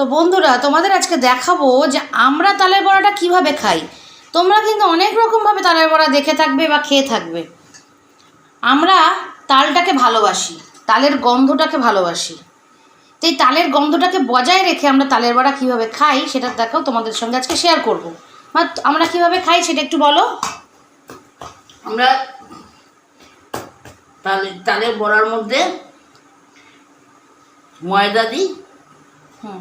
তো বন্ধুরা তোমাদের আজকে দেখাবো যে আমরা তালের বড়াটা কীভাবে খাই। তোমরা কিন্তু অনেক রকমভাবে তালের বড়া দেখে থাকবে বা খেয়ে থাকবে। আমরা তালটাকে ভালোবাসি তালের গন্ধটাকে ভালোবাসি। তো এই তালের গন্ধটাকে বজায় রেখে আমরা তালের বড়া কীভাবে খাই সেটা দেখো তোমাদের সঙ্গে আজকে শেয়ার করব। মা আমরা কীভাবে খাই সেটা একটু বলো। আমরা তালের তালের বড়ার মধ্যে ময়দা দিই। হুম।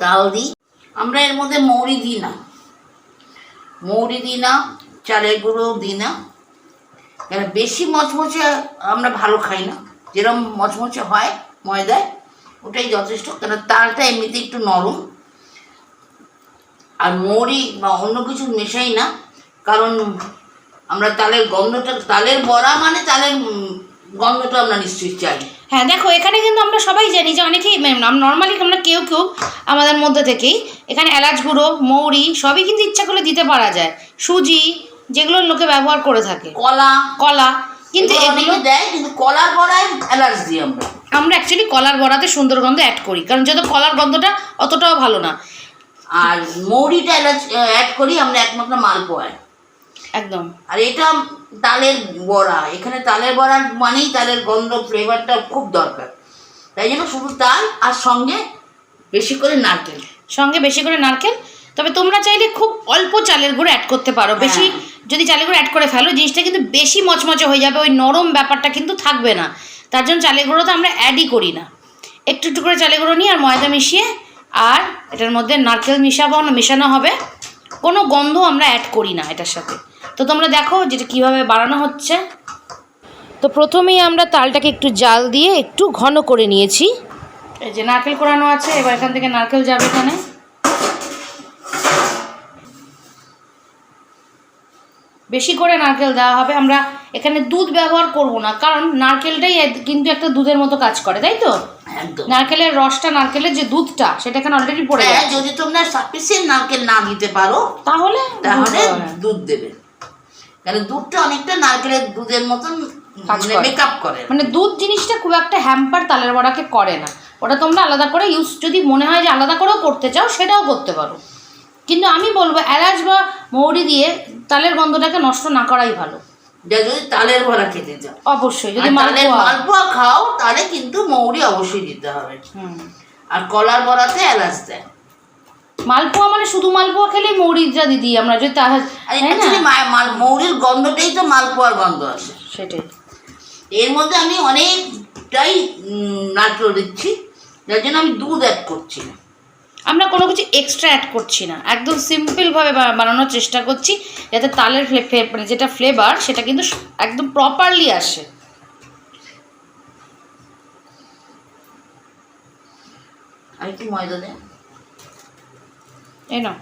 তাল দিই আমরা এর মধ্যে মৌরি দিই না মৌরি দিই না চালের গুঁড়োও দিই না কেন বেশি মচমচে আমরা ভালো খাই না যেরকম মচমচে হয় ময়দায়, ওটাই যথেষ্ট। কেন তালটা এমনিতে একটু নরম। আর মৌরি বা অন্য কিছু মেশাই না, কারণ আমরা তালের গন্ধটা, তালের বড়া মানে তালের গন্ধটা আমরা নিশ্চয়ই চাই। হ্যাঁ দেখো এখানে কিন্তু আমরা সবাই জানি যে অনেকেই নর্মালি আমরা কেউ কেউ আমাদের মধ্যে থেকেই এখানে এলাচ গুঁড়ো মৌরি সবই কিন্তু ইচ্ছা করলে দিতে পারা যায়। সুজি যেগুলো লোকে ব্যবহার করে থাকে। কলা। কলা। কিন্তু এগুলো এগুলো দেয় কিন্তু কলার বড়ায় এলাচ দিই আমরা। আমরা অ্যাকচুয়ালি কলার বড়াতে সুন্দর গন্ধ অ্যাড করি কারণ যেহেতু কলার গন্ধটা অতটাও ভালো না। আর মৌরিটা এলাচ অ্যাড করি আমরা একমাত্র মালপোয়ায় একদম। আর এটা তালের বড়া। এখানে তালের বড়া মানেই তালের গন্ধ ফ্লেভারটা খুব দরকার। তাই জন্য শুধু তাল আর সঙ্গে বেশি করে নারকেল। সঙ্গে বেশি করে নারকেল। তবে তোমরা চাইলে খুব অল্প চালের গুঁড়ো অ্যাড করতে পারো। বেশি যদি চালের গুঁড়ো অ্যাড করে ফেলো জিনিসটা কিন্তু বেশি মচমচে হয়ে যাবে। ওই নরম ব্যাপারটা কিন্তু থাকবে না। তার জন্য চালের গুঁড়ো তো আমরা অ্যাডই করি না। একটু একটু করে চালের গুঁড়ো নিয়ে আর ময়দা মিশিয়ে আর এটার মধ্যে নারকেল মিশাবো না মেশানো হবে। কোনো গন্ধ আমরা অ্যাড করি না এটার সাথে। তো তোমরা দেখো যেটা কীভাবে বানানো হচ্ছে। তো প্রথমেই আমরা তালটাকে একটু জাল দিয়ে একটু ঘন করে নিয়েছি। এই যে নারকেল কোরানো আছে এবার এখান থেকে নারকেল যাবে এখানে। বেশি করে নারকেল দেওয়া হবে আমরা এখানে দুধ ব্যবহার করব না কারণ নারকেলটাই কিন্তু একটা দুধের মতো কাজ করে তাই তো? নারকেলের রসটা নারকেলের যে দুধটা সেটা এখানে অলরেডি পড়ে হ্যাঁ যাচ্ছে যদি তোমরা সাফিসিয়েন্ট নারকেল না দিতে পারো তাহলে তাহলে হয়। দুধ দেবে। কারণ দুধটা অনেকটা নারকেলের দুধের মতন মানে মেকআপ করে। মানে দুধ জিনিসটা খুব একটা হ্যাম্পার তালের বড়াকে করে না। ওটা তোমরা আলাদা করে ইউজ যদি মনে হয় যে আলাদা করেও করতে চাও সেটাও করতে পারো। কিন্তু আমি বলব এলাচ বা মৌরি দিয়ে তালের গন্ধটাকে নষ্ট না করাই ভালো। যদি তালের বড়া খেতে চাও। অবশ্যই যদি মালপোয়া। খাও তাহলে কিন্তু মৌরি অবশ্যই দিতে হবে। আর কলার বড়াতে এলাচ দেয়। মালপোয়া মানে শুধু মালপোয়া খেলেই মৌরিটা দিদি আমরা যদি তা আর তাই না? অ্যাকচুয়ালি মৌরির গন্ধটাই তো মালপোয়ার গন্ধ আসে সেটাই। এর মধ্যে আমি অনেকটাই নারকেল দিচ্ছি যার জন্য আমি দুধ অ্যাড করছি না। আমরা কোনো কিছু এক্সট্রা অ্যাড করছি না। একদম সিম্পলভাবে বানানোর চেষ্টা করছি যাতে তালের মানে যেটা ফ্লেভার সেটা কিন্তু একদম প্রপারলি আসে। আর একটু ময়দা দেয় এই না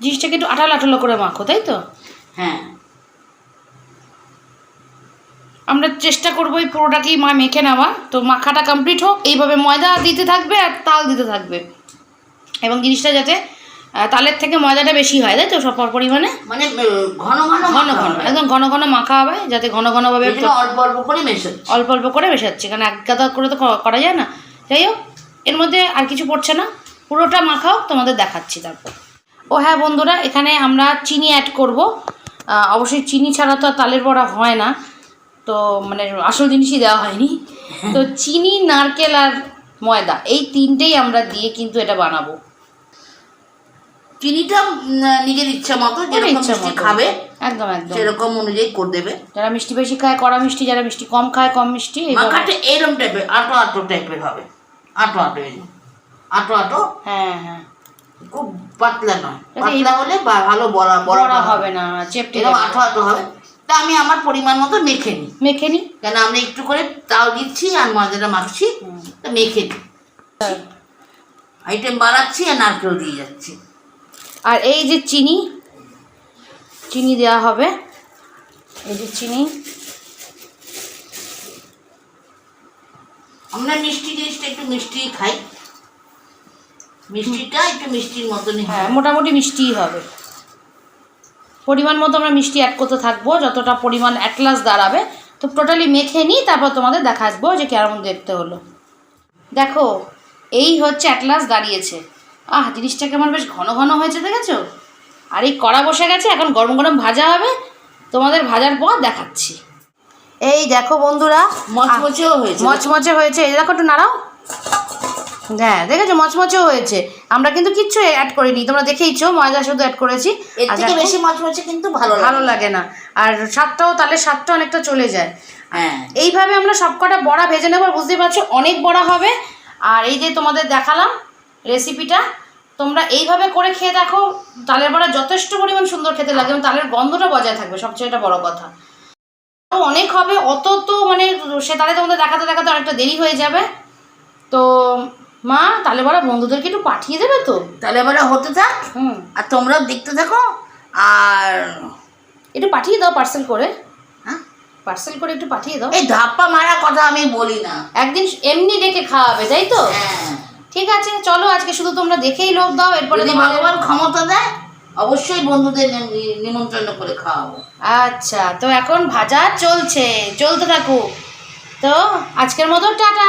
জিনিসটাকে একটু আঠালো আঠালো করে মাখো তাই তো? হ্যাঁ। আমরা চেষ্টা করব এই পুরোটাকেই মা মেখে নেওয়া। তো মাখাটা কমপ্লিট হোক এইভাবে ময়দা দিতে থাকবে আর তাল দিতে থাকবে। এবং জিনিসটা যাতে তালের থেকে ময়দাটা বেশি হয় তাই তো সব পরিমাণে? মানে ঘন ঘন ঘন ঘন একদম ঘন ঘন মাখা হবে যাতে ঘন ঘনভাবে অল্প অল্প করে মেশাচ্ছি। অল্প অল্প করে মেশাচ্ছি কারণ এক গাদা করে তো করা যায় না। যাই হোক এর মধ্যে আর কিছু পড়ছে না। পুরোটা মাখাও তোমাদের দেখাচ্ছি তারপর। ও হ্যাঁ বন্ধুরা এখানে আমরা চিনি অ্যাড করব। অবশ্যই চিনি ছাড়া তো আর তালের বড়া হয় না। তো মানে আসল জিনিসই দেওয়া হয়নি। তো চিনি নারকেল আর ময়দা এই তিনটেই আমরা দিয়ে কিন্তু এটা বানাবো। চিনিটা নিজের ইচ্ছা মতো যেরকম। খাবে একদম একদম। সেরকম অনুযায়ী করে দেবে। যারা মিষ্টি বেশি খায় কড়া মিষ্টি যারা মিষ্টি কম খায় কম মিষ্টি এরম টাইপের আটো আটো টাইপের হবে। আটো আটো এই আটো আটো। হ্যাঁ হ্যাঁ। খুব পাতলা নয়। পাতলা হলে ভালো বড়া বড়া হবে না চেপটে এরকম আটো হবে। তা আমি আমার পরিমাণ মতো মেখে নিই। মেখে নি? কেন আমরা একটু করে তাও দিচ্ছি আর ময়দাটা মাখছি তা মেখে নিই। আইটেম বাড়াচ্ছি আর নারকেল দিয়ে যাচ্ছি। আর এই যে চিনি চিনি দেওয়া হবে। এই যে চিনি। আমরা মিষ্টি জিনিসটা একটু মিষ্টি খাই। মিষ্টিটা একটু মিষ্টির মতনই হ্যাঁ মোটামুটি মিষ্টিই হবে। পরিমাণ মতো আমরা মিষ্টি অ্যাড করতে থাকব যতটা পরিমাণ অ্যাটলাস দাঁড়াবে। তো টোটালি মেখে নিই তারপর তোমাদের দেখাবো যে কেমন দেখতে হলো। দেখো এই হচ্ছে অ্যাটলাস দাঁড়িয়েছে। আহ জিনিসটা কেমন বেশ ঘন ঘন হয়েছে দেখেছ? আর এই কড়া বসে গেছে এখন গরম গরম ভাজা হবে। তোমাদের ভাজার পর দেখাচ্ছি। এই দেখো বন্ধুরা মচমচেও হয়েছে। মচমচে হয়েছে। এই দেখো একটু নাড়াও। হ্যাঁ দেখেছ? মচমচেও হয়েছে। আমরা কিন্তু কিচ্ছু অ্যাড করিনি। তোমরা দেখেইছো ময়দা শুধু অ্যাড করেছি। এর আর থেকে বেশি মচমচে কিন্তু ভালো ভালো লাগে না। আর স্বাদটাও তাহলে স্বাদটা অনেকটা চলে যায়। হ্যাঁ। এইভাবে আমরা সবকটা বড়া ভেজে নেব। বুঝতেই পারছ? অনেক বড়া হবে। আর এই যে তোমাদের দেখালাম রেসিপিটা তোমরা এইভাবে করে খেয়ে দেখো। তালের বড়া যথেষ্ট পরিমাণ সুন্দর খেতে লাগে এবং তালের গন্ধটা বজায় থাকবে। সবচেয়ে এটা বড় কথা। অনেক হবে অত তো মানে সে তাহলে তোমাদের দেখাতে দেখাতে অনেকটা দেরি হয়ে যাবে। তো মা তাহলে বড়া বন্ধুদেরকে একটু পাঠিয়ে দেবে তো? তাহলে এবারে হতে থাক। হুম। আর তোমরাও দেখতে থাকো। আর একটু পাঠিয়ে দাও পার্সেল করে। হ্যাঁ? পার্সেল করে একটু পাঠিয়ে দাও। এই ধাপ্পা মারা কথা আমি বলি না। একদিন এমনি ডেকে খাওয়াবে তাই তো? হ্যাঁ। ঠিক আছে চলো আজকে শুধু তোমরা দেখেই লোক দাও এরপরে ভগবান ক্ষমতা দেয় অবশ্যই বন্ধুদের নিমন্ত্রণ করে খাওয়াবো। আচ্ছা তো এখন ভাজা চলছে। চলতে থাকুক। তো আজকের মতো টাটা।